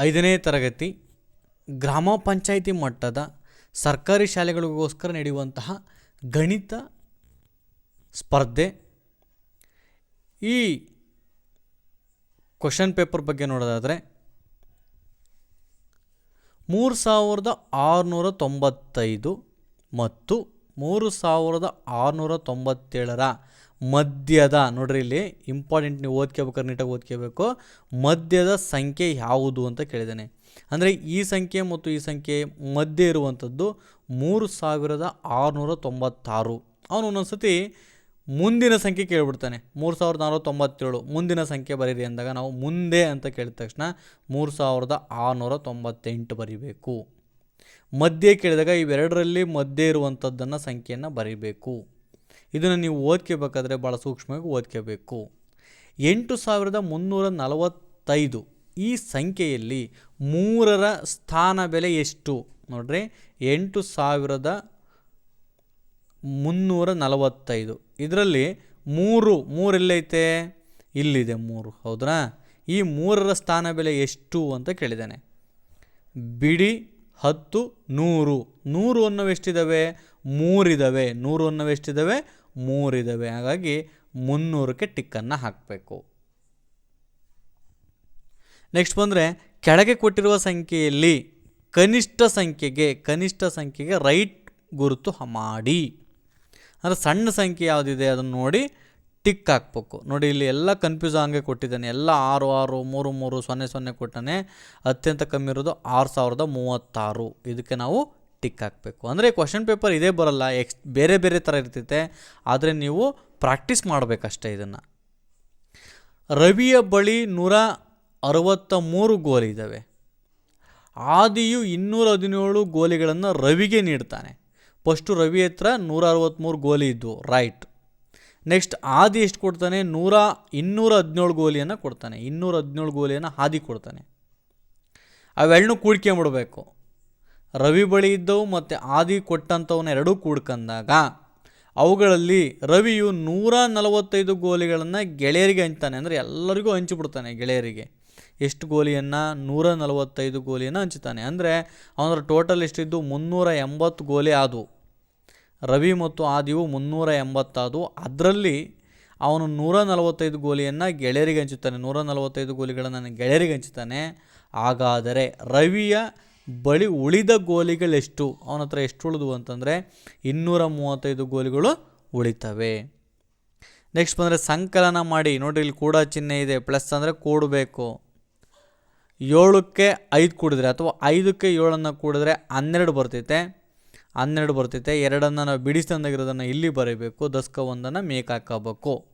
ಐದನೇ ತರಗತಿ ಗ್ರಾಮ ಪಂಚಾಯಿತಿ ಮಟ್ಟದ ಸರ್ಕಾರಿ ಶಾಲೆಗಳಿಗೋಸ್ಕರ ನಡೆಯುವಂತಹ ಗಣಿತ ಸ್ಪರ್ಧೆ. ಈ ಕ್ವಶನ್ ಪೇಪರ್ ಬಗ್ಗೆ ನೋಡೋದಾದರೆ ಮೂರು ಸಾವಿರದ ಆರುನೂರ ತೊಂಬತ್ತೈದು ಮತ್ತು ಮೂರು ಸಾವಿರದ ಆರುನೂರ ತೊಂಬತ್ತೇಳರ ಮಧ್ಯದ ನೋಡ್ರಿ ಇಲ್ಲಿ ಇಂಪಾರ್ಟೆಂಟ್ ನೀವು ಓದ್ಕೋಬೇಕಾದ್ರೆ ನೀಟಾಗಿ ಓದ್ಕೋಬೇಕು ಮಧ್ಯದ ಸಂಖ್ಯೆ ಯಾವುದು ಅಂತ ಕೇಳಿದ್ದಾನೆ. ಅಂದರೆ ಈ ಸಂಖ್ಯೆ ಮತ್ತು ಈ ಸಂಖ್ಯೆ ಮಧ್ಯೆ ಇರುವಂಥದ್ದು ಮೂರು ಸಾವಿರದ ಆರುನೂರ ತೊಂಬತ್ತಾರು. ಅವನು ಒಂದೊಂದು ಸತಿ ಮುಂದಿನ ಸಂಖ್ಯೆ ಕೇಳಿಬಿಡ್ತಾನೆ. ಮೂರು ಸಾವಿರದ ನಾನ್ನೂರ ತೊಂಬತ್ತೇಳು. ಮುಂದಿನ ಸಂಖ್ಯೆ ಬರೀರಿ ಅಂದಾಗ ನಾವು ಮುಂದೆ ಅಂತ ಕೇಳಿದ ತಕ್ಷಣ ಮೂರು ಸಾವಿರದ ಆರುನೂರ ತೊಂಬತ್ತೆಂಟು ಬರೀಬೇಕು. ಮಧ್ಯೆ ಕೇಳಿದಾಗ ಇವೆರಡರಲ್ಲಿ ಮಧ್ಯೆ ಇರುವಂಥದ್ದನ್ನು ಸಂಖ್ಯೆಯನ್ನು ಬರೀಬೇಕು. ಇದನ್ನು ನೀವು ಓದ್ಕೋಬೇಕಾದ್ರೆ ಭಾಳ ಸೂಕ್ಷ್ಮವಾಗಿ ಓದ್ಕೋಬೇಕು. ಎಂಟು ಸಾವಿರದ ಮುನ್ನೂರ ನಲವತ್ತೈದು ಈ ಸಂಖ್ಯೆಯಲ್ಲಿ ಮೂರರ ಸ್ಥಾನ ಬೆಲೆ ಎಷ್ಟು? ನೋಡ್ರಿ, ಎಂಟು ಸಾವಿರದ ಮುನ್ನೂರ ನಲವತ್ತೈದು. ಇದರಲ್ಲಿ ಮೂರು ಮೂರೆಲ್ಲೈತೆ ಇಲ್ಲಿದೆ ಮೂರು, ಹೌದ್ರಾ? ಈ ಮೂರರ ಸ್ಥಾನ ಬೆಲೆ ಎಷ್ಟು ಅಂತ ಕೇಳಿದ್ದಾನೆ. ಬಿಡಿ, ಹತ್ತು, ನೂರು. ನೂರು ಅನ್ನೋವೆಷ್ಟಿದ್ದಾವೆ ಮೂರಿದ್ದಾವೆ ನೂರು ಅನ್ನೋವು ಎಷ್ಟಿದ್ದಾವೆ ಮೂರಿದ್ದಾವೆ ಹಾಗಾಗಿ ಮುನ್ನೂರಕ್ಕೆ ಟಿಕ್ಕನ್ನು ಹಾಕಬೇಕು. ನೆಕ್ಸ್ಟ್ ಬಂದರೆ ಕೆಳಗೆ ಕೊಟ್ಟಿರುವ ಸಂಖ್ಯೆಯಲ್ಲಿ ಕನಿಷ್ಠ ಸಂಖ್ಯೆಗೆ ಕನಿಷ್ಠ ಸಂಖ್ಯೆಗೆ ರೈಟ್ ಗುರುತು ಮಾಡಿ. ಅಂದರೆ ಸಣ್ಣ ಸಂಖ್ಯೆ ಯಾವುದಿದೆ ಅದನ್ನು ನೋಡಿ ಟಿಕ್ ಹಾಕ್ಬೇಕು. ನೋಡಿ ಇಲ್ಲಿ ಎಲ್ಲ ಕನ್ಫ್ಯೂಸ್ ಹಂಗೆ ಕೊಟ್ಟಿದ್ದಾನೆ. ಎಲ್ಲ ಆರು ಆರು, ಮೂರು ಮೂರು, ಸೊನ್ನೆ ಸೊನ್ನೆ ಕೊಟ್ಟಾನೆ. ಅತ್ಯಂತ ಕಮ್ಮಿ ಇರೋದು ಆರು ಸಾವಿರದ ಮೂವತ್ತಾರು. ಇದಕ್ಕೆ ನಾವು ಟಿಕ್ ಹಾಕಬೇಕು. ಅಂದರೆ ಕ್ವಶನ್ ಪೇಪರ್ ಇದೇ ಬರಲ್ಲ, ಎಕ್ಸ್, ಬೇರೆ ಬೇರೆ ಥರ ಇರ್ತೈತೆ, ಆದರೆ ನೀವು ಪ್ರಾಕ್ಟೀಸ್ ಮಾಡಬೇಕಷ್ಟೇ ಇದನ್ನು. ರವಿಯ ಬಳಿ ನೂರ ಅರವತ್ತ ಮೂರು ಗೋಲಿದ್ದಾವೆ ಆದಿಯು ಇನ್ನೂರ ಹದಿನೇಳು ಗೋಲಿಗಳನ್ನು ರವಿಗೆ ನೀಡ್ತಾನೆ. ಫಸ್ಟು ರವಿ ಹತ್ರ ನೂರ ಅರವತ್ತ್ಮೂರು ಗೋಲಿ ಇದ್ದವು ರೈಟ್ ನೆಕ್ಸ್ಟ್ ಆದಿ ಎಷ್ಟು ಕೊಡ್ತಾನೆ? ನೂರ ಇನ್ನೂರ ಹದಿನೇಳು ಗೋಲಿಯನ್ನು ಕೊಡ್ತಾನೆ. ಇನ್ನೂರ ಹದಿನೇಳು ಗೋಲಿಯನ್ನು ಆದಿ ಕೊಡ್ತಾನೆ. ಅವೆರಡನ್ನೂ ಕೂಡ್ಕೊಂಬಿಡ್ಬೇಕು. ರವಿ ಬಳಿ ಇದ್ದವು ಮತ್ತು ಆದಿ ಕೊಟ್ಟಂಥವನ್ನ ಎರಡೂ ಕೂಡ್ಕಂದಾಗ, ಅವುಗಳಲ್ಲಿ ರವಿಯು ನೂರ ನಲವತ್ತೈದು ಗೋಲಿಗಳನ್ನು ಗೆಳೆಯರಿಗೆ ಹಂಚ್ತಾನೆ. ಅಂದರೆ ಎಲ್ಲರಿಗೂ ಹಂಚಿಬಿಡ್ತಾನೆ ಗೆಳೆಯರಿಗೆ. ಎಷ್ಟು ಗೋಲಿಯನ್ನು? ನೂರ ನಲವತ್ತೈದು ಗೋಲಿಯನ್ನು ಹಂಚುತ್ತಾನೆ ಅಂದರೆ ಅವನ ಟೋಟಲ್ ಎಷ್ಟಿದ್ದು? ಮುನ್ನೂರ ಎಂಬತ್ತು ಗೋಲಿ ಆದವು. ರವಿ ಮತ್ತು ಆದಿವು ಮುನ್ನೂರ ಎಂಬತ್ತಾದವು. ಅದರಲ್ಲಿ ಅವನು ನೂರ ನಲವತ್ತೈದು ಗೋಲಿಯನ್ನು ಗೆಳೆಯರಿಗೆ ಹಂಚುತ್ತಾನೆ ನೂರ ನಲವತ್ತೈದು ಗೋಲಿಗಳನ್ನು ಗೆಳೆಯರಿಗೆ ಹಂಚುತ್ತಾನೆ ಹಾಗಾದರೆ ರವಿಯ ಬಳಿ ಉಳಿದ ಗೋಲಿಗಳೆಷ್ಟು ಅವನ ಹತ್ರ ಎಷ್ಟು ಉಳಿದು ಅಂತಂದರೆ ಇನ್ನೂರ ಮೂವತ್ತೈದು ಗೋಲಿಗಳು ಉಳಿತವೆ. ನೆಕ್ಸ್ಟ್ ಬಂದರೆ ಸಂಕಲನ ಮಾಡಿ. ನೋಡಿರಿ, ಇಲ್ಲಿ ಕೂಡ ಚಿಹ್ನೆ ಇದೆ. ಪ್ಲಸ್ ಅಂದರೆ ಕೂಡಬೇಕು ಏಳಕ್ಕೆ ಐದು ಕೂಡಿದ್ರೆ ಅಥವಾ ಐದಕ್ಕೆ ಏಳನ್ನು ಕೂಡಿದ್ರೆ ಹನ್ನೆರಡು ಬರ್ತೈತೆ. ಹನ್ನೆರಡು ಬರ್ತೈತೆ. ಎರಡನ್ನು ನಾವು ಬಿಡಿಸ್ತಂದಾಗಿರೋದನ್ನು ಇಲ್ಲಿ ಬರೀಬೇಕು. ದಸ್ಕ ಒಂದನ್ನು ಮೇಕ್ ಹಾಕೋಬೇಕು.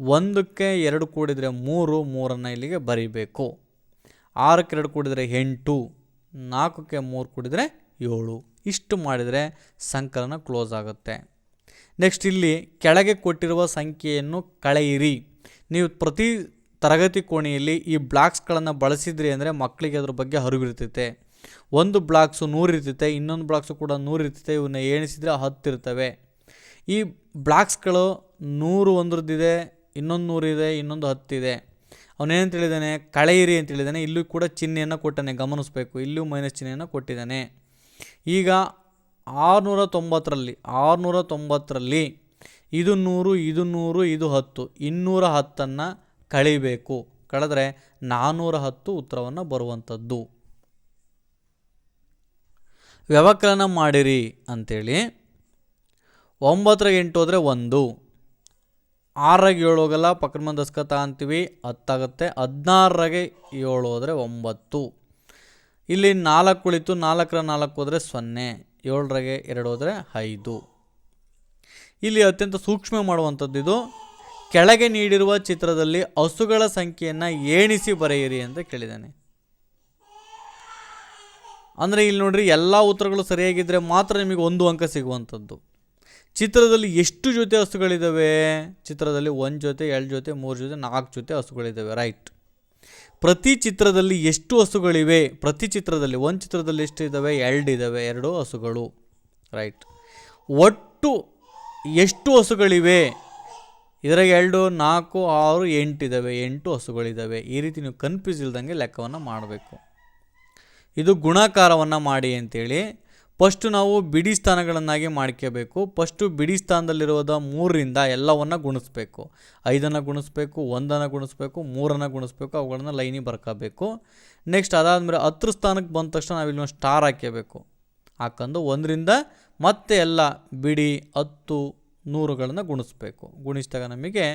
ಒಂದಕ್ಕೆ ಎರಡು ಕೂಡಿದರೆ ಮೂರು, ಮೂರನ್ನು ಇಲ್ಲಿಗೆ ಬರೀಬೇಕು. ಆರಕ್ಕೆ ಎರಡು ಕೂಡಿದರೆ ಎಂಟು. ನಾಲ್ಕಕ್ಕೆ ಮೂರು ಕೂಡಿದರೆ ಏಳು. ಇಷ್ಟು ಮಾಡಿದರೆ ಸಂಕಲನ ಕ್ಲೋಸ್ ಆಗುತ್ತೆ. ನೆಕ್ಸ್ಟ್ ಇಲ್ಲಿ ಕೆಳಗೆ ಕೊಟ್ಟಿರುವ ಸಂಖ್ಯೆಯನ್ನು ಕಳೆಯಿರಿ. ನೀವು ಪ್ರತಿ ತರಗತಿ ಕೋಣೆಯಲ್ಲಿ ಈ ಬ್ಲಾಕ್ಸ್ಗಳನ್ನು ಬಳಸಿದ್ರಿ ಅಂದರೆ ಮಕ್ಕಳಿಗೆ ಅದ್ರ ಬಗ್ಗೆ ಅರಿವಿರ್ತೈತೆ ಒಂದು ಬ್ಲಾಕ್ಸು ನೂರು ಇರ್ತೈತೆ, ಇನ್ನೊಂದು ಬ್ಲಾಕ್ಸು ಕೂಡ ನೂರು ಇರ್ತೈತೆ ಇವನ್ನ ಎಣಿಸಿದರೆ ಹತ್ತಿರ್ತವೆ ಈ ಬ್ಲಾಕ್ಸ್ಗಳು ನೂರು ಒಂದ್ರದ್ದಿದೆ, ಇನ್ನೊಂದು ನೂರಿದೆ ಇನ್ನೊಂದು ಹತ್ತಿದೆ. ಅವನೇನು ಹೇಳಿದ್ದಾನೆ ಕಳೆಯಿರಿ ಅಂತ ಹೇಳಿದ್ದಾನೆ ಇಲ್ಲೂ ಕೂಡ ಚಿಹ್ನೆಯನ್ನು ಕೊಟ್ಟಾನೆ, ಗಮನಿಸಬೇಕು. ಇಲ್ಲೂ ಮೈನಸ್ ಚಿಹ್ನೆಯನ್ನು ಕೊಟ್ಟಿದ್ದಾನೆ ಈಗ ಆರುನೂರ ತೊಂಬತ್ತರಲ್ಲಿ ಆರುನೂರ ತೊಂಬತ್ತರಲ್ಲಿ ಇದು ನೂರು ಇದು ನೂರು, ಇದು ಹತ್ತು. ಇನ್ನೂರ ಹತ್ತನ್ನು ಕಳೀಬೇಕು. ಕಳೆದ್ರೆ ನಾನ್ನೂರ ಹತ್ತು ಉತ್ತರವನ್ನು ಬರುವಂಥದ್ದು ವ್ಯವಕಲನ ಮಾಡಿರಿ ಅಂಥೇಳಿ ಒಂಬತ್ತರ ಎಂಟು ಹೋದರೆ ಒಂದು. ಆರಾಗ ಏಳು ಹೋಗಲ್ಲ ಪಕ್ಕದ ದಸ್ಕತ ಅಂತೀವಿ, ಹತ್ತಾಗುತ್ತೆ. ಹದಿನಾರರಾಗೆ ಏಳು ಹೋದರೆ ಒಂಬತ್ತು. ಇಲ್ಲಿ ನಾಲ್ಕು ಉಳಿತು ನಾಲ್ಕರ ನಾಲ್ಕು ಹೋದರೆ ಸೊನ್ನೆ, ಏಳರಾಗೆ ಎರಡು ಹೋದರೆ ಐದು. ಇಲ್ಲಿ ಅತ್ಯಂತ ಸೂಕ್ಷ್ಮ ಮಾಡುವಂಥದ್ದು ಇದು. ಕೆಳಗೆ ನೀಡಿರುವ ಚಿತ್ರದಲ್ಲಿ ಹಸುಗಳ ಸಂಖ್ಯೆಯನ್ನು ಏಣಿಸಿ ಬರೆಯಿರಿ ಅಂತ ಕೇಳಿದ್ದಾನೆ. ಅಂದರೆ ಇಲ್ಲಿ ನೋಡ್ರಿ, ಎಲ್ಲ ಉತ್ತರಗಳು ಸರಿಯಾಗಿದ್ದರೆ ಮಾತ್ರ ನಿಮಗೆ ಒಂದು ಅಂಕ ಸಿಗುವಂಥದ್ದು. ಚಿತ್ರದಲ್ಲಿ ಎಷ್ಟು ಜೊತೆ ಹಸುಗಳಿದ್ದಾವೆ ಚಿತ್ರದಲ್ಲಿ ಒಂದು ಜೊತೆ, ಎರಡು ಜೊತೆ, ಮೂರು ಜೊತೆ, ನಾಲ್ಕು ಜೊತೆ ಹಸುಗಳಿದ್ದಾವೆ ರೈಟ್ ಪ್ರತಿ ಚಿತ್ರದಲ್ಲಿ ಎಷ್ಟು ಹಸುಗಳಿವೆ ಪ್ರತಿ ಚಿತ್ರದಲ್ಲಿ, ಒಂದು ಚಿತ್ರದಲ್ಲಿ ಎಷ್ಟು ಇದ್ದಾವೆ ಎರಡು ಇದ್ದಾವೆ ಎರಡು ಹಸುಗಳು ರೈಟ್ ಒಟ್ಟು ಎಷ್ಟು ಹಸುಗಳಿವೆ ಇದರಾಗ ಎರಡು, ನಾಲ್ಕು, ಆರು, ಎಂಟು ಇದ್ದಾವೆ ಎಂಟು ಹಸುಗಳಿದ್ದಾವೆ ಈ ರೀತಿ ನೀವು ಕನ್ಫ್ಯೂಸ್ ಇಲ್ದಂಗೆ ಲೆಕ್ಕವನ್ನು ಮಾಡಬೇಕು. ಇದು ಗುಣಾಕಾರವನ್ನು ಮಾಡಿ ಅಂತೇಳಿ ಫಸ್ಟು ನಾವು ಬಿಡಿ ಸ್ಥಾನಗಳನ್ನಾಗಿ ಮಾಡ್ಕೋಬೇಕು ಫಸ್ಟು ಬಿಡಿ ಸ್ಥಾನದಲ್ಲಿರೋದ ಮೂರರಿಂದ ಎಲ್ಲವನ್ನು ಗುಣಿಸ್ಬೇಕು. ಐದನ್ನು ಗುಣಿಸ್ಬೇಕು, ಒಂದನ್ನು ಗುಣಿಸ್ಬೇಕು, ಮೂರನ್ನು ಗುಣಿಸ್ಬೇಕು, ಅವುಗಳನ್ನು ಲೈನಿಗೆ ಬರ್ಕೋಬೇಕು. ನೆಕ್ಸ್ಟ್ ಅದಾದಮೇಲೆ ಹತ್ರ ಸ್ಥಾನಕ್ಕೆ ಬಂದ ತಕ್ಷಣ ಒಂದು ಸ್ಟಾರ್ ಹಾಕ್ಕೋಬೇಕು ಹಾಕೊಂಡು ಒಂದರಿಂದ ಮತ್ತೆ ಎಲ್ಲ ಬಿಡಿ, ಹತ್ತು, ನೂರುಗಳನ್ನು ಗುಣಿಸ್ಬೇಕು. ಗುಣಿಸಿದಾಗ ನಮಗೆ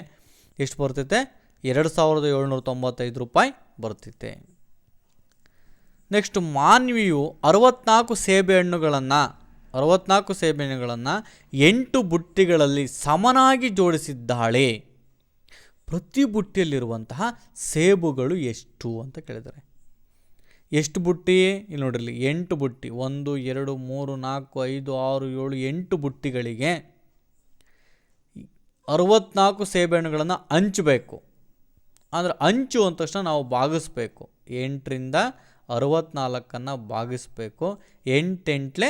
ಎಷ್ಟು ಬರ್ತೈತೆ? ಎರಡು ಸಾವಿರದ ಏಳ್ನೂರ ತೊಂಬತ್ತೈದು ರೂಪಾಯಿ ಬರ್ತೈತೆ. ನೆಕ್ಸ್ಟ್ ಮಾನ್ವಿಯು ಅರವತ್ನಾಲ್ಕು ಸೇಬೆಹಣ್ಣುಗಳನ್ನು ಅರವತ್ನಾಲ್ಕು ಸೇಬೆಹಣ್ಣುಗಳನ್ನು ಎಂಟು ಬುಟ್ಟಿಗಳಲ್ಲಿ ಸಮನಾಗಿ ಜೋಡಿಸಿದ್ದಾಳೆ. ಪ್ರತಿ ಬುಟ್ಟಿಯಲ್ಲಿರುವಂತಹ ಸೇಬುಗಳು ಎಷ್ಟು ಅಂತ ಕೇಳಿದ್ದಾರೆ. ಎಷ್ಟು ಬುಟ್ಟಿ? ಇಲ್ಲಿ ನೋಡಿರಲಿ ಎಂಟು ಬುಟ್ಟಿ. ಒಂದು, ಎರಡು, ಮೂರು, ನಾಲ್ಕು, ಐದು, ಆರು, ಏಳು, ಎಂಟು ಬುಟ್ಟಿಗಳಿಗೆ ಅರವತ್ನಾಲ್ಕು ಸೇಬೆಹಣ್ಣುಗಳನ್ನು ಹಂಚಬೇಕು. ಅಂದರೆ ಹಂಚು ಅಂದ ತಕ್ಷಣ ನಾವು ಭಾಗಿಸ್ಬೇಕು. ಎಂಟರಿಂದ ಅರವತ್ನಾಲ್ಕನ್ನು ಭಾಗಿಸ್ಬೇಕು. ಎಂಟೆಂಟ್ಲೆ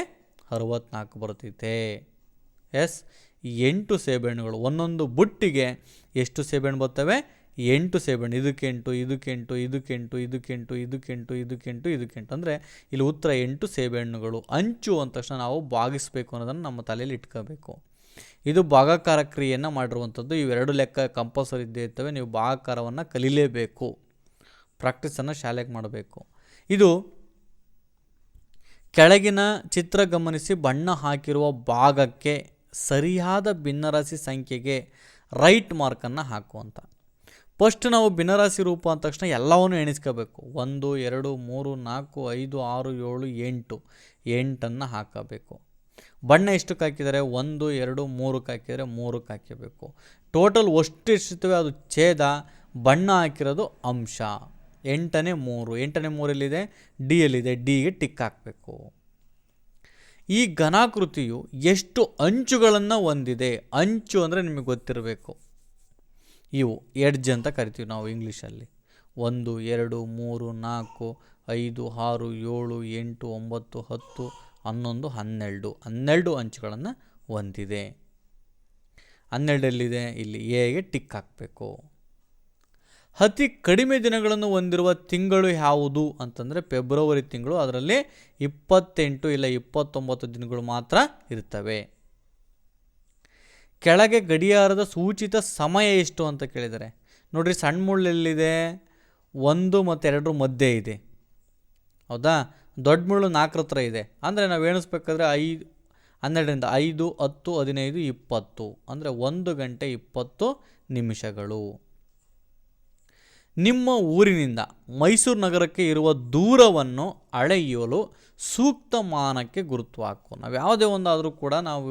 ಅರವತ್ನಾಲ್ಕು ಬರ್ತೈತೆ. ಎಸ್ ಎಂಟು ಸೇಬೆಹಣ್ಣುಗಳು ಒಂದೊಂದು ಬುಟ್ಟಿಗೆ ಎಷ್ಟು ಸೇಬೆಹಣ್ಣು ಬರ್ತವೆ? ಎಂಟು ಸೇಬೆಹಣ್ಣು. ಇದಕ್ಕೆಂಟು ಇದಕ್ಕೆಂಟು ಇದಕ್ಕೆಂಟು ಇದಕ್ಕೆಂಟು ಇದಕ್ಕೆಂಟು ಇದಕ್ಕೆಂಟು ಇದಕ್ಕೆಂಟು. ಅಂದರೆ ಇಲ್ಲಿ ಉತ್ತರ ಎಂಟು ಸೇಬೆಹಣ್ಣುಗಳು. ಅಂಚು ಅಂದ ತಕ್ಷಣ ನಾವು ಭಾಗಿಸಬೇಕು ಅನ್ನೋದನ್ನು ನಮ್ಮ ತಲೆಯಲ್ಲಿ ಇಟ್ಕೋಬೇಕು. ಇದು ಭಾಗಾಕಾರ ಕ್ರಿಯೆಯನ್ನು ಮಾಡಿರುವಂಥದ್ದು. ಇವೆರಡು ಲೆಕ್ಕ ಕಂಪಲ್ಸರಿ ಇದ್ದೇ ಇರ್ತವೆ. ನೀವು ಭಾಗಾಕಾರವನ್ನು ಕಲೀಲೇಬೇಕು. ಪ್ರಾಕ್ಟೀಸನ್ನು ಶಾಲೆಗೆ ಮಾಡಬೇಕು. ಇದು ಕೆಳಗಿನ ಚಿತ್ರ ಗಮನಿಸಿ ಬಣ್ಣ ಹಾಕಿರುವ ಭಾಗಕ್ಕೆ ಸರಿಯಾದ ಭಿನ್ನರಾಶಿ ಸಂಖ್ಯೆಗೆ ರೈಟ್ ಮಾರ್ಕನ್ನು ಹಾಕುವಂತ. ಫಸ್ಟ್ ನಾವು ಭಿನ್ನರಾಶಿ ರೂಪ ಅಂದ ತಕ್ಷಣ ಎಲ್ಲವನ್ನು ಎಣಿಸ್ಕೋಬೇಕು. ಒಂದು, ಎರಡು, ಮೂರು, ನಾಲ್ಕು, ಐದು, ಆರು, ಏಳು, ಎಂಟು. ಎಂಟನ್ನು ಹಾಕಬೇಕು. ಬಣ್ಣ ಎಷ್ಟಕ್ಕೆ ಹಾಕಿದರೆ? ಒಂದು, ಎರಡು, ಮೂರಕ್ಕೆ ಹಾಕಿದರೆ ಮೂರಕ್ಕೆ ಹಾಕಬೇಕು. ಟೋಟಲ್ ಅಷ್ಟು ಅದು ಛೇದ, ಬಣ್ಣ ಹಾಕಿರೋದು ಅಂಶ. ಎಂಟನೇ ಮೂರು. ಎಂಟನೇ ಮೂರಲ್ಲಿದೆ ಡಿ ಎಲ್ಲಿದೆ ಡಿಗೆ ಟಿಕ್ ಹಾಕಬೇಕು. ಈ ಘನಾಕೃತಿಯು ಎಷ್ಟು ಅಂಚುಗಳನ್ನು ಹೊಂದಿದೆ? ಅಂಚು ಅಂದರೆ ನಿಮಗೆ ಗೊತ್ತಿರಬೇಕು. ಇವು ಎಡ್ಜ್ ಅಂತ ಕರಿತೀವಿ ನಾವು ಇಂಗ್ಲೀಷಲ್ಲಿ. ಒಂದು, ಎರಡು, ಮೂರು, ನಾಲ್ಕು, ಐದು, ಆರು, ಏಳು, ಎಂಟು, ಒಂಬತ್ತು, ಹತ್ತು, ಹನ್ನೊಂದು, ಹನ್ನೆರಡು. ಹನ್ನೆರಡು ಅಂಚುಗಳನ್ನು ಹೊಂದಿದೆ. ಹನ್ನೆರಡಲ್ಲಿದೆ, ಇಲ್ಲಿ ಎಗೆ ಟಿಕ್ ಹಾಕಬೇಕು. ಅತಿ ಕಡಿಮೆ ದಿನಗಳನ್ನು ಹೊಂದಿರುವ ತಿಂಗಳು ಯಾವುದು ಅಂತಂದರೆ ಫೆಬ್ರವರಿ ತಿಂಗಳು, ಅದರಲ್ಲಿ ಇಪ್ಪತ್ತೆಂಟು ಇಲ್ಲ ಇಪ್ಪತ್ತೊಂಬತ್ತು ದಿನಗಳು ಮಾತ್ರ ಇರ್ತವೆ. ಕೆಳಗೆ ಗಡಿಯಾರದ ಸೂಚಿತ ಸಮಯ ಎಷ್ಟು ಅಂತ ಕೇಳಿದ್ದಾರೆ ನೋಡಿರಿ ಸಣ್ಣ ಮುಳ್ಳೆಲ್ಲಿದೆ, ಒಂದು ಮತ್ತು ಎರಡರ ಮಧ್ಯೆ ಇದೆ. ಹೌದಾ? ದೊಡ್ಡ ಮುಳ್ಳು ನಾಲ್ಕರ ಹತ್ರ ಇದೆ. ಅಂದರೆ ನಾವು ಎಣಿಸ್ಬೇಕಾದ್ರೆ ಐದು ಹನ್ನೆರಡರಿಂದ ಐದು, ಹತ್ತು, ಹದಿನೈದು, ಇಪ್ಪತ್ತು. ಅಂದರೆ ಒಂದು ಗಂಟೆ ಇಪ್ಪತ್ತು ನಿಮಿಷಗಳು. ನಿಮ್ಮ ಊರಿನಿಂದ ಮೈಸೂರು ನಗರಕ್ಕೆ ಇರುವ ದೂರವನ್ನು ಅಳೆಯಲು ಸೂಕ್ತ ಮಾನಕ್ಕೆ ಗುರುತು ಹಾಕು ನಾವು ಯಾವುದೇ ಒಂದಾದರೂ ಕೂಡ ನಾವು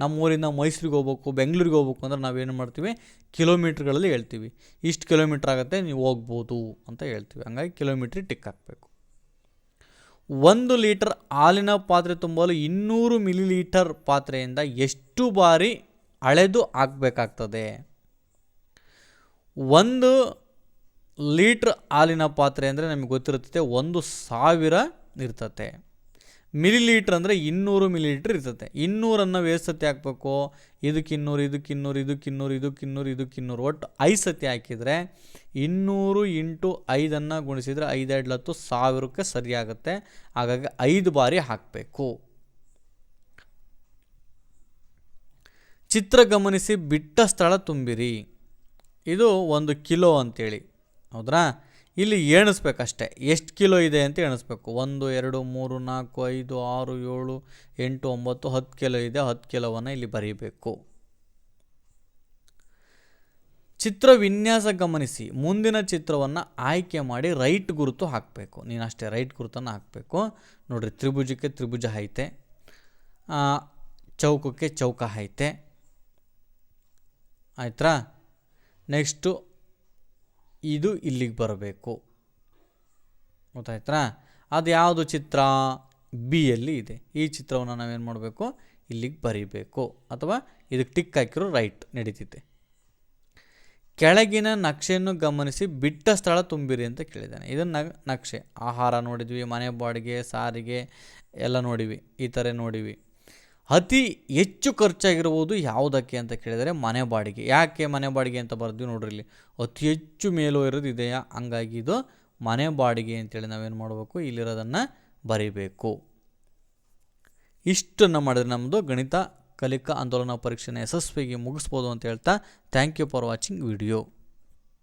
ನಮ್ಮ ಊರಿಂದ ಮೈಸೂರಿಗೆ ಹೋಗ್ಬೇಕು, ಬೆಂಗಳೂರಿಗೆ ಹೋಗ್ಬೇಕು ಅಂದರೆ ನಾವೇನು ಮಾಡ್ತೀವಿ? ಕಿಲೋಮೀಟ್ರ್ಗಳಲ್ಲಿ ಹೇಳ್ತೀವಿ. ಇಷ್ಟು ಕಿಲೋಮೀಟ್ರ್ ಆಗುತ್ತೆ, ನೀವು ಹೋಗ್ಬೋದು ಅಂತ ಹೇಳ್ತೀವಿ. ಹಂಗಾಗಿ ಕಿಲೋಮೀಟ್ರ್ ಟಿಕ್ ಹಾಕಬೇಕು. ಒಂದು ಲೀಟರ್ ಹಾಲಿನ ಪಾತ್ರೆ ತುಂಬಲು ಇನ್ನೂರು ಮಿಲಿ ಲೀಟರ್ ಪಾತ್ರೆಯಿಂದ ಎಷ್ಟು ಬಾರಿ ಅಳೆದು ಹಾಕಬೇಕಾಗ್ತದೆ? ಒಂದು ಲೀಟ್ರ್ ಹಾಲಿನ ಪಾತ್ರೆ ಅಂದರೆ ನಮಗೆ ಗೊತ್ತಿರುತ್ತೆ ಒಂದು ಸಾವಿರ ಇರ್ತತೆ. ಮಿಲಿ ಲೀಟ್ರ್ ಅಂದರೆ ಇನ್ನೂರು ಮಿಲಿ ಲೀಟ್ರ್ ಇರ್ತತೆ. ಇನ್ನೂರನ್ನು ವೇಸ್ಟ್ ಸತಿ ಹಾಕಬೇಕು? ಇದಕ್ಕೆ ಇನ್ನೂರು ಇದಕ್ಕೆ ಇನ್ನೂರು ಇದಕ್ಕೆ ಇನ್ನೂರು ಇದಕ್ಕೆ ಇನ್ನೂರು ಇದಕ್ಕೆ ಇನ್ನೂರು ಒಟ್ಟು ಐದು ಸತಿ ಹಾಕಿದರೆ ಇನ್ನೂರು ಇಂಟು ಐದನ್ನು ಗುಣಿಸಿದರೆ ಐದೆರಡು ಹತ್ತು ಸಾವಿರಕ್ಕೆ ಸರಿಯಾಗುತ್ತೆ. ಹಾಗಾಗಿ ಐದು ಬಾರಿ ಹಾಕಬೇಕು. ಚಿತ್ರ ಗಮನಿಸಿ, ಬಿಟ್ಟ ಸ್ಥಳ ತುಂಬಿರಿ. ಇದು ಒಂದು ಕಿಲೋ ಅಂತೇಳಿ. ಹೌದ್ರಾ? ಇಲ್ಲಿ ಎಣಿಸ್ಬೇಕಷ್ಟೆ. ಎಷ್ಟು ಕಿಲೋ ಇದೆ ಅಂತ ಎಣಿಸ್ಬೇಕು. ಒಂದು, ಎರಡು, ಮೂರು, ನಾಲ್ಕು, ಐದು, ಆರು, ಏಳು, ಎಂಟು, ಒಂಬತ್ತು, ಹತ್ತು ಕಿಲೋ ಇದೆ. ಹತ್ತು ಕಿಲೋವನ್ನು ಇಲ್ಲಿ ಬರೀಬೇಕು. ಚಿತ್ರ ವಿನ್ಯಾಸ ಗಮನಿಸಿ. ಮುಂದಿನ ಚಿತ್ರವನ್ನು ಆಯ್ಕೆ ಮಾಡಿ ರೈಟ್ ಗುರುತು ಹಾಕಬೇಕು. ನೀನು ಅಷ್ಟೇ ರೈಟ್ ಗುರುತನ್ನು ಹಾಕಬೇಕು. ನೋಡಿರಿ, ತ್ರಿಭುಜಕ್ಕೆ ತ್ರಿಭುಜ ಐತೆ. ಚೌಕಕ್ಕೆ ಚೌಕ ಐತೆ. ಆಯ್ತಾ ನೆಕ್ಸ್ಟು ಇದು ಇಲ್ಲಿಗೆ ಬರಬೇಕು. ಗೊತ್ತಾಯ್ತಾ ಅದು ಯಾವುದು ಚಿತ್ರ? ಬಿಯಲ್ಲಿ ಇದೆ. ಈ ಚಿತ್ರವನ್ನು ನಾವೇನು ಮಾಡಬೇಕು? ಇಲ್ಲಿಗೆ ಬರಿಬೇಕು. ಅಥವಾ ಇದಕ್ಕೆ ಟಿಕ್ ಹಾಕಿರೋ ರೈಟ್ ನಡೀತಿದೆ. ಕೆಳಗಿನ ನಕ್ಷೆಯನ್ನು ಗಮನಿಸಿ ಬಿಟ್ಟ ಸ್ಥಳ ತುಂಬಿರಿ ಅಂತ ಕೇಳಿದ್ದಾನೆ. ಇದನ್ನು ನಕ್ಷೆ. ಆಹಾರ ನೋಡಿದ್ವಿ, ಮನೆ ಬಾಡಿಗೆ, ಸಾರಿಗೆ ಎಲ್ಲ ನೋಡಿವಿ. ಈ ಥರ ನೋಡಿವಿ. ಅತಿ ಹೆಚ್ಚು ಖರ್ಚಾಗಿರ್ಬೋದು ಯಾವುದಕ್ಕೆ ಅಂತ ಕೇಳಿದರೆ ಮನೆ ಬಾಡಿಗೆ. ಯಾಕೆ ಮನೆ ಬಾಡಿಗೆ ಅಂತ ಬರ್ದ್ವಿ ನೋಡ್ರಿ ಇಲ್ಲಿ. ಅತಿ ಹೆಚ್ಚು ಮೇಲೂ ಇರೋದು ಇದೆಯಾ ಹಂಗಾಗಿ ಇದು ಮನೆ ಬಾಡಿಗೆ ಅಂತೇಳಿ ನಾವೇನು ಮಾಡಬೇಕು? ಇಲ್ಲಿರೋದನ್ನು ಬರೀಬೇಕು. ಇಷ್ಟನ್ನು ಮಾಡಿದ್ರೆ ನಮ್ಮದು ಗಣಿತ, ಕಲಿಕಾ, ಆಂದೋಲನ ಪರೀಕ್ಷೆನ ಯಶಸ್ವಿಗೆ ಮುಗಿಸ್ಬೋದು ಅಂತ ಹೇಳ್ತಾ thank you for watching video